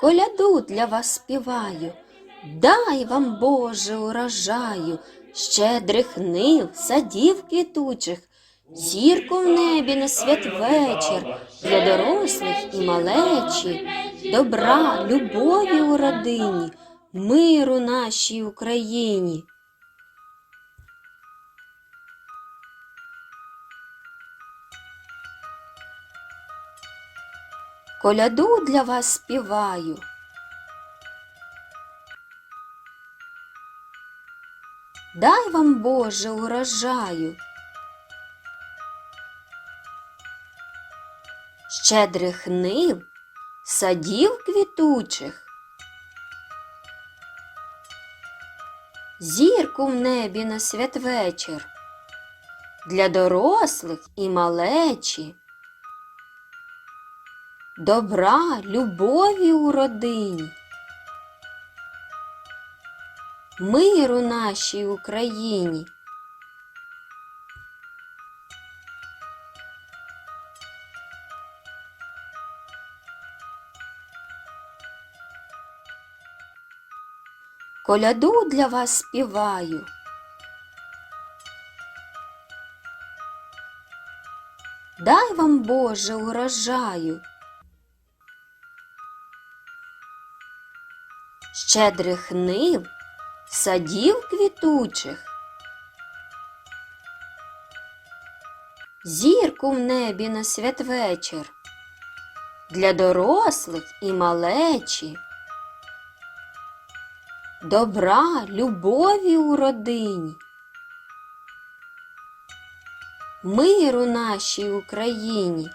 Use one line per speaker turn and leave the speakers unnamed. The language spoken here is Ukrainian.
коляду для вас співаю. Дай вам, Боже, урожаю, щедрих нив, садів квітучих, зірку в небі на святвечір, для дорослих і малечі, добра, любові у родині, миру нашій Україні. Коляду для вас співаю. Дай вам, Боже, урожаю. Щедрих нив, садів квітучих. Зірку в небі на святвечір. Для дорослих і малечі. Добра, любові у родині. Миру нашій Україні. Коляду для вас співаю. Дай вам, Боже, урожаю. Щедрих нив, садів квітучих. Зірку в небі на святвечір. Для дорослих і малечі. Добра, любові у родині. Миру нашій Україні.